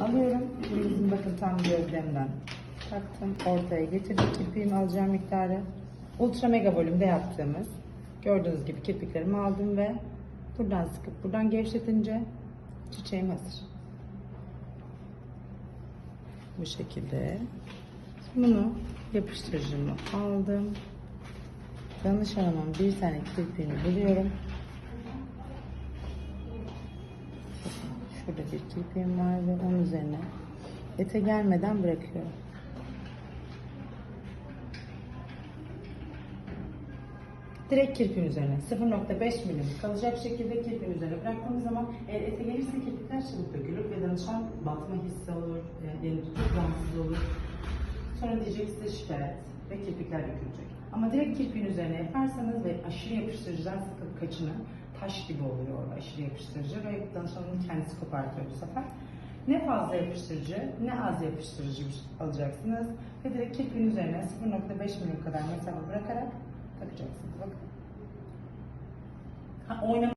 Alıyorum. Bizim bakın tam gövdemden. Taktım. Ortaya getirdim. Kirpiğimi alacağım miktarı. Ultra mega volümde yaptığımız. Gördüğünüz gibi kirpiklerimi aldım ve buradan sıkıp buradan gevşetince çiçeğim hazır. Bu şekilde. Bunu yapıştırıcımı aldım. Danışanımın bir tane kirpiğini buluyorum. Şurada bir kirpiğim var ve onun üzerine ete gelmeden bırakıyorum. Direkt kirpiğin üzerine 0.5 milim kalacak şekilde kirpiğin üzerine bıraktığımız zaman eğer ete gelirse kirpikler çabuk dökülür ve danışan batma hissi olur, e, yani çok rahatsız olur. Sonra diyecek size şikayet ve kirpikler dökülecek. Ama direkt kirpiğin üzerine yaparsanız ve aşırı yapıştırıcıdan sıkıp kaçının taş gibi oluyor o aşırı yapıştırıcı ve danışanın kendisi kopartıyor bu sefer. Ne fazla yapıştırıcı ne az yapıştırıcı alacaksınız ve direkt kirpiğin üzerine 0.5 milim kadar mesafe bırakarak takacaksınız. Bakın. Ha, oynama